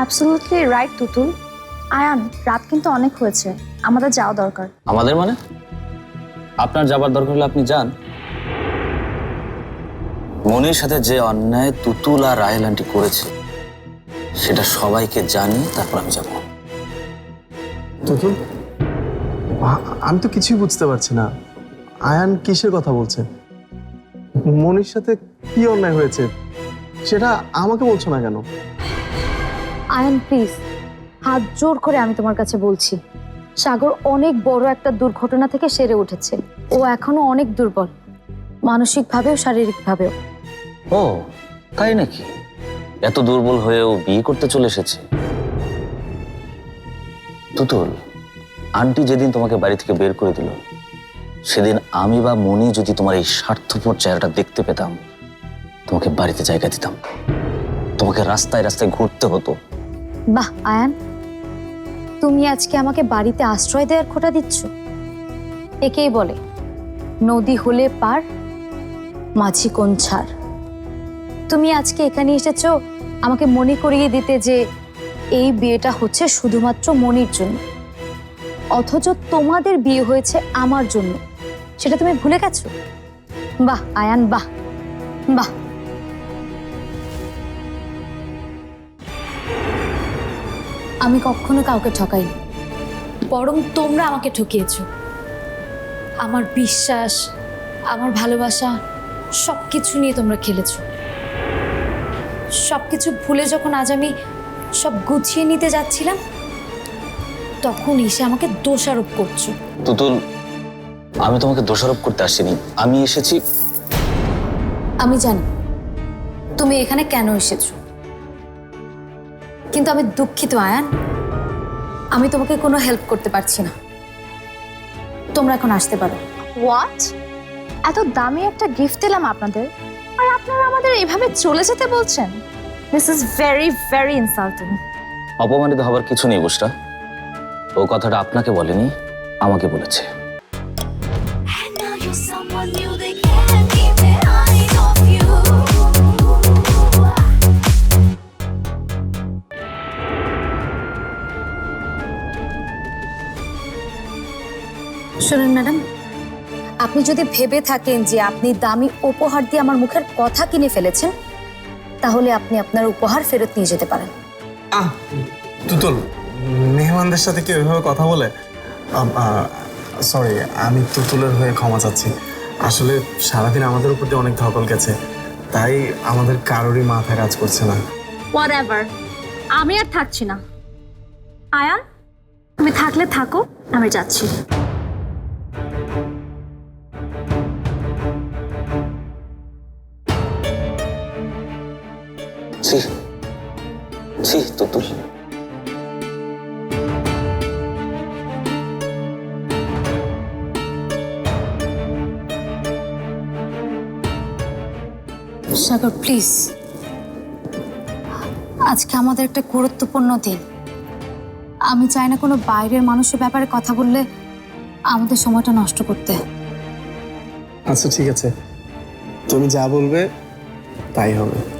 Absolutely right Tutul Ayaan রাত কিন্তু অনেক হয়েছে। আমাদের যাওয়া দরকার। আমাদের মানে? আপনার যাবার দরকার হলে আপনি যান। মনির সাথে যে অন্যায় তুতুল আর রাহেল আন্টি করেছে সেটা সবাইকে জানিয়ে তারপর আমি যাব। তুতুল আমি তো কিছুই বুঝতে পারছি না। আয়ান কিসের কথা বলছে? মনির সাথে কি অন্যায় হয়েছে? সেটা আমাকে বলছো না কেন? আয়ান প্লিজ হাত জোর করে আমি তোমার কাছে বলছি। সাগর অনেক বড় একটা দুর্ঘটনা থেকে সেরে উঠেছে। ও এখনও অনেক দুর্বল। মানসিকভাবেও, শারীরিকভাবেও। ও, তাই নাকি? এত দুর্বল হয়েও বিয়ে করতে চলে এসেছে। তুতুল, আন্টি যেদিন তোমাকে বাড়ি থেকে বের করে দিল, সেদিন আমি বা মনি যদি তোমার এই স্বার্থপর চেহারাটা দেখতে পেতাম, তোমাকে বাড়িতে জায়গা দিতাম। তোমাকে রাস্তায় রাস্তায় ঘুরতে হতো। বাহ, আয়ান। তুমি আজকে আমাকে বাড়িতে আশ্রয় দেওয়ার খোটা দিচ্ছ? একেই বলে, নদী হলে পার, মাঝি কোন ছাড়। তুমি আজকে এখানে এসেছ আমাকে মনে করিয়ে দিতে যে এই বিয়েটা হচ্ছে শুধুমাত্র মনির জন্য। অথচ তোমাদের বিয়ে হয়েছে আমার জন্য। সেটা তুমি ভুলে গেছো? বাহ, আয়ান, বাহ। বাহ। আমি কখনো কাউকে ঠকাইনি। বরং তোমরা আমাকে ঠকিয়েছো। আমার বিশ্বাস আমার ভালোবাসা সব কিছু নিয়ে তোমরা খেলেছ। সব কিছু ভুলে যখন আজ আমি সব গুছিয়ে নিতে যাচ্ছিলাম তখন এসে আমাকে দোষারোপ করছ। তুতুল আমি তোমাকে দোষারোপ করতে আসিনি। আমি এসেছি আমি জানি। তুমি এখানে কেন এসেছ? কিন্তু আমি দুঃখিত আয়ান। আমি তোমাকে কোনো হেল্প করতে পারছি না। তোমরা এখন আসতে পারো। হোয়াট এত দামি একটা গিফট দিলাম আপনাদের? আর আপনারা আমাদের এইভাবে চলে যেতে বলছেন? This is very very insulting অপমানিত হবার কিছু নেই বুসরা। ও কথাটা আপনাকে বলেনি আমাকে বলেছে। শুনুন ম্যাডাম আপনি যদি ভেবে থাকেন যে আপনি দামি উপহার দিয়ে আমার মুখের কথা কিনে ফেলেছেন তাহলে আপনি আপনার উপহার ফেরত নিয়ে যেতে পারেন। আহ তুতুল মেহমানদের সাথে কি ওইভাবে কথা বলে? সরি আমি তুতুলের হয়ে ক্ষমা চাচ্ছি। আসলে সারাদিন আমাদের উপর দিয়ে অনেক ধকল গেছে তাই আমাদের কারোরই মাথা কাজ করছে না। হোয়াট এভার আমি আর থাকছি না। আয়ান তুমি থাকলে থাকো আমি যাচ্ছি। ছি ছি তুতুল। সাগর প্লিজ। আজকে আমাদের একটা গুরুত্বপূর্ণ দিন। আমি চাই না কোনো বাইরের মানুষের ব্যাপারে কথা বললে আমাদের সময়টা নষ্ট করতে। আচ্ছা ঠিক আছে। তুমি যা বলবে তাই হবে।